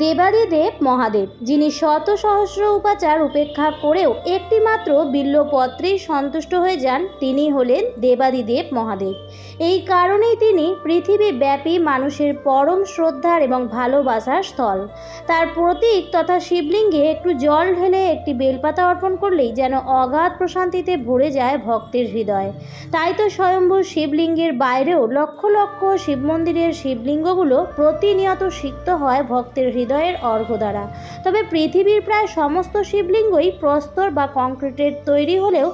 দেবাদিদেব মহাদেব, যিনি শত সহস্র উপাচার উপেক্ষা করেও একটি মাত্র বিল্লপত্রেই সন্তুষ্ট হয়ে যান, তিনি হলেন দেবাদিদেব মহাদেব। এই কারণেই তিনি পৃথিবীব্যাপী মানুষের পরম শ্রদ্ধার এবং ভালোবাসার স্থল। তার প্রতীক তথা শিবলিঙ্গে একটু জল ঢেলে একটি বেলপাতা অর্পণ করলেই যেন অগাধ প্রশান্তিতে ভরে যায় ভক্তের হৃদয়। তাই তো স্বয়ম্ভু শিবলিঙ্গের বাইরেও লক্ষ লক্ষ শিব মন্দিরের শিবলিঙ্গগুলো প্রতিনিয়ত সিক্ত হয় ভক্তের হৃদয়ের অর্ঘ দ্বারা। তবে পৃথিবীর প্রায় সমস্ত শিবলিঙ্গই প্রস্তর বা কংক্রিটের তৈরি হলেও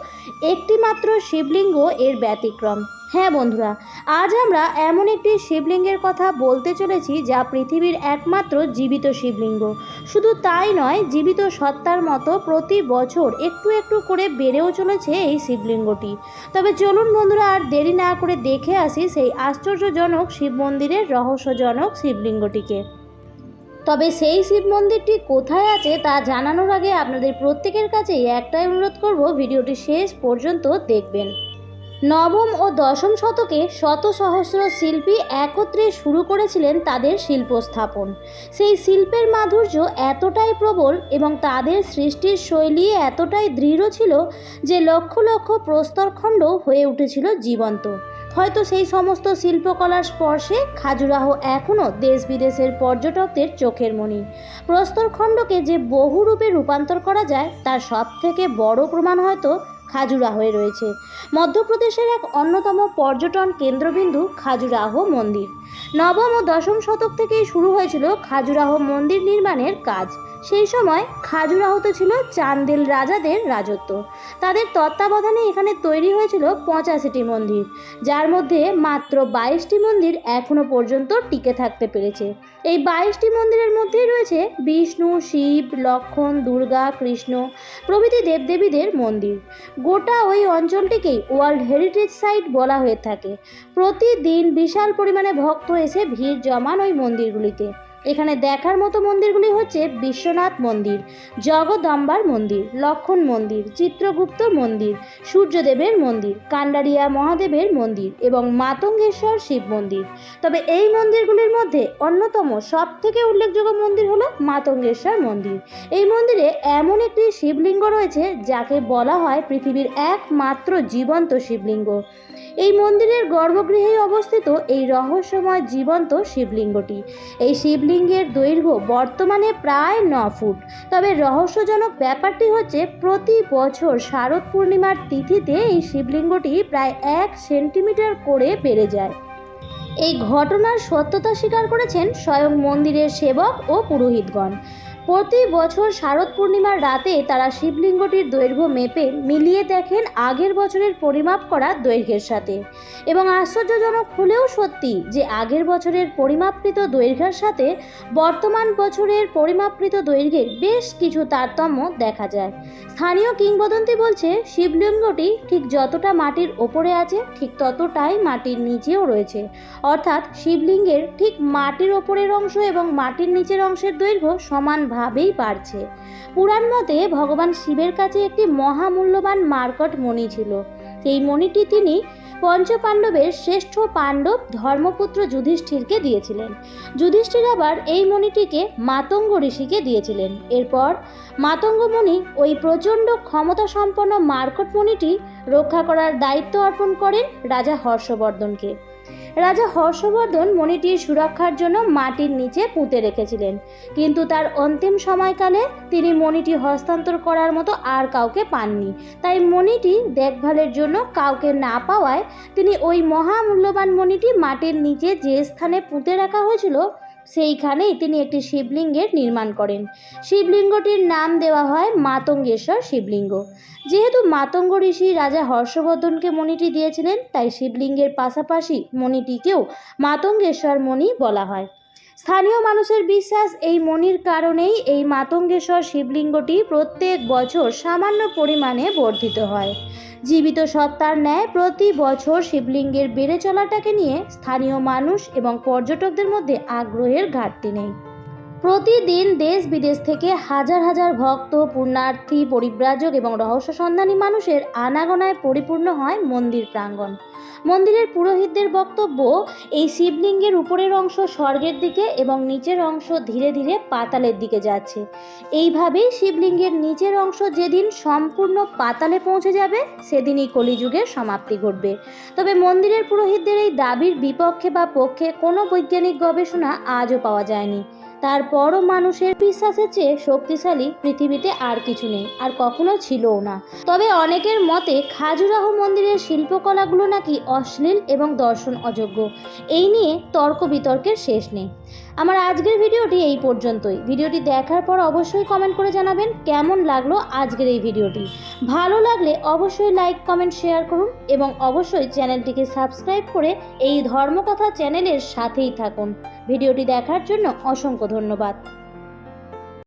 একটি মাত্র শিবলিঙ্গ এর ব্যতিক্রম। হ্যাঁ বন্ধুরা, আজ আমরা এমন একটি শিবলিঙ্গের কথা বলতে চলেছি যা পৃথিবীর একমাত্র জীবিত শিবলিঙ্গ। শুধু তাই নয়, জীবিত সত্তার মতো প্রতি বছর একটু একটু করে বেড়েও চলেছে এই শিবলিঙ্গটি। তবে চলুন বন্ধুরা, আর দেরি না করে দেখে আসি সেই আশ্চর্যজনক শিব মন্দিরের রহস্যজনক শিবলিঙ্গটিকে। তবে সেই শিব মন্দিরটি কোথায় আছে তা জানানোর আগে আপনাদের প্রত্যেকের কাছেই একটাই অনুরোধ করব ভিডিওটি শেষ পর্যন্ত দেখবেন। নবম ও দশম শতকে শত সহস্র শিল্পী একত্রে শুরু করেছিলেন তাদের শিল্প স্থাপন সেই শিল্পের মাধুর্য এতটাই প্রবল এবং তাদের সৃষ্টির শৈলী এতটাই দৃঢ় ছিল যে লক্ষ লক্ষ প্রস্তরখণ্ড হয়ে উঠেছিল জীবন্ত। হয়তো সেই সমস্ত শিল্পকলার স্পর্শে খাজুরাহ এখনও দেশ বিদেশের পর্যটকদের চোখের মণি প্রস্তরখণ্ডকে যে বহু রূপে রূপান্তর করা যায়, তার সব থেকে বড় প্রমাণ হয়তো খাজুরাহয়ে রয়েছে। মধ্যপ্রদেশের এক অন্যতম পর্যটন কেন্দ্রবিন্দু খাজুরাহ মন্দির। নবম ও দশম শতক থেকেই শুরু হয়েছিল খাজুরাহ মন্দির নির্মাণের কাজ। সেই সময় খাজুরাহতে ছিল চান্দেল রাজাদের রাজত্ব। তাদের তত্ত্বাবধানে এখানে তৈরি হয়েছিল পঁচাশিটি মন্দির, যার মধ্যে মাত্র বাইশটি মন্দির এখনও পর্যন্ত টিকে থাকতে পেরেছে। এই বাইশটি মন্দিরের মধ্যেই রয়েছে বিষ্ণু, শিব, লক্ষণ, দুর্গা, কৃষ্ণ প্রভৃতি দেবদেবীদের মন্দির। গোটা ওই অঞ্চলটিকেই ওয়ার্ল্ড হেরিটেজ সাইট বলা হয়ে থাকে। প্রতিদিন বিশাল পরিমাণে ভক্ত এসে ভিড় জমান ওই মন্দিরগুলিতে। এখানে দেখার মতো মন্দিরগুলি হচ্ছে বিশ্বনাথ মন্দির, জগদম্বার মন্দির, লক্ষণ মন্দির, চিত্রগুপ্ত মন্দির, সূর্যদেবের মন্দির কান্ডারিয়া মহাদেবের মন্দির এবং মাতঙ্গেশ্বর শিব মন্দির। তবে এই মন্দিরগুলির মধ্যে অন্যতম সব থেকে উল্লেখযোগ্য মন্দির হলো মাতঙ্গেশ্বর মন্দির। এই মন্দিরে এমন একটি শিবলিঙ্গ রয়েছে যাকে বলা হয় পৃথিবীর একমাত্র জীবন্ত শিবলিঙ্গ। এই মন্দিরের গর্ভগৃহেই অবস্থিত এই রহস্যময় জীবন্ত শিবলিঙ্গটি। এই শিবলিঙ্গের দৈর্ঘ্য বর্তমানে প্রায় ন ফুট। তবে রহস্যজনক ব্যাপারটি হচ্ছে, প্রতি বছর শারদ পূর্ণিমার তিথিতে এই শিবলিঙ্গটি প্রায় এক সেন্টিমিটার করে বেড়ে যায়। এই ঘটনার সত্যতা স্বীকার করেছেন স্বয়ং মন্দিরের সেবক ও পুরোহিতগণ। প্রতি বছর শারদ পূর্ণিমার রাতে তারা শিবলিঙ্গটির দৈর্ঘ্য মেপে মিলিয়ে দেখেন আগের বছরের পরিমাপ করা দৈর্ঘ্যের সাথে। এবং আশ্চর্যজনক হলেও সত্যি যে আগের বছরের পরিমাপকৃত দৈর্ঘ্যের সাথে বর্তমান বছরের পরিমাপকৃত দৈর্ঘ্যের বেশ কিছু তারতম্য দেখা যায়। স্থানীয় কিংবদন্তি বলছে, শিবলিঙ্গটি ঠিক যতটা মাটির ওপরে আছে, ঠিক ততটাই মাটির নিচেও রয়েছে। অর্থাৎ শিবলিঙ্গের ঠিক মাটির ওপরের অংশ এবং মাটির নিচের অংশের দৈর্ঘ্য সমানভাবেই বাড়ছে পুরাণ মতে ভগবান শিবের কাছে একটি মহামূল্যবান মার্কট মণি ছিল। সেই মণিটি তিনি পঞ্চপাণ্ডবের শ্রেষ্ঠ পাণ্ডব ধর্মপুত্র যুধিষ্ঠিরকে দিয়েছিলেন। যুধিষ্ঠির আবার এই মণিটিকে মাতঙ্গ ঋষিকে দিয়েছিলেন। এরপর মাতঙ্গ মুনি ওই প্রচণ্ড ক্ষমতা সম্পন্ন মার্কট মণিটি রক্ষা করার দায়িত্ব অর্পণ করেন রাজা হর্ষবর্ধনকে। রাজা হর্ষবর্ধন মণিটির সুরক্ষার জন্য মাটির নিচে পুঁতে রেখেছিলেন। কিন্তু তার অন্তিম সময়কালে তিনি মণিটি হস্তান্তর করার মতো আর কাউকে পাননি। তাই মণিটি দেখভালের জন্য কাউকে না পাওয়ায় তিনি ওই মহামূল্যবান মণিটি মাটির নিচে যে স্থানে পুঁতে রাখা হয়েছিল সেইখানেই তিনি একটি শিবলিঙ্গের নির্মাণ করেন। শিবলিঙ্গটির নাম দেওয়া হয় মাতঙ্গেশ্বর শিবলিঙ্গ। যেহেতু মাতঙ্গ ঋষি রাজা হর্ষবর্ধনকে মণিটি দিয়েছিলেন, তাই শিবলিঙ্গের পাশাপাশি মণিটিকেও মাতঙ্গেশ্বর মণি বলা হয়। স্থানীয় মানুষের বিশ্বাস এই মনির কারণেই এই মাতঙ্গেশ্বর শিবলিঙ্গটি প্রত্যেক বছর সামান্য পরিমাণে বর্ধিত হয়। জীবিত সত্তার ন্যায় প্রতি বছর শিবলিঙ্গের বেড়ে চলাটাকে নিয়ে স্থানীয় মানুষ এবং পর্যটকদের মধ্যে আগ্রহের ঘাটতি নেই। প্রতিদিন দেশ বিদেশ থেকে হাজার হাজার ভক্ত, পুণ্যার্থী, পরিব্রাজক এবং রহস্য সন্ধানী মানুষের আনাগোনায় পরিপূর্ণ হয় মন্দির প্রাঙ্গণ। মন্দিরের পুরোহিতদের বক্তব্য, এই শিবলিঙ্গের উপরের অংশ স্বর্গের দিকে এবং নিচের অংশ ধীরে ধীরে পাতালের দিকে যাচ্ছে। এইভাবেই শিবলিঙ্গের নিচের অংশ যেদিন সম্পূর্ণ পাতালে পৌঁছে যাবে, সেদিনই কলিযুগের সমাপ্তি ঘটবে। তবে মন্দিরের পুরোহিতদের এই দাবির বিপক্ষে বা পক্ষে কোনো বৈজ্ঞানিক গবেষণা আজও পাওয়া যায়নি। তারপরও মানুষের বিশ্বাসের চেয়ে শক্তিশালী পৃথিবীতে আর কিছু নেই, আর কখনো ছিলও না। তবে অনেকের মতে খাজুরাহ মন্দিরের শিল্পকলাগুলো নাকি অশ্লীল এবং দর্শন অযোগ্য। এই নিয়ে তর্ক বিতর্কের শেষ নেই। আমার আজকের ভিডিওটি এই পর্যন্তই। ভিডিওটি দেখার পর অবশ্যই কমেন্ট করে জানাবেন কেমন লাগল আজকের এই ভিডিওটি। ভালো লাগলে অবশ্যই লাইক কমেন্ট শেয়ার করুন এবং অবশ্যই চ্যানেলটিকে সাবস্ক্রাইব করে এই ধর্মকথা চ্যানেলের সাথেই থাকুন। ভিডিওটি দেখার জন্য অসংখ্য ধন্যবাদ।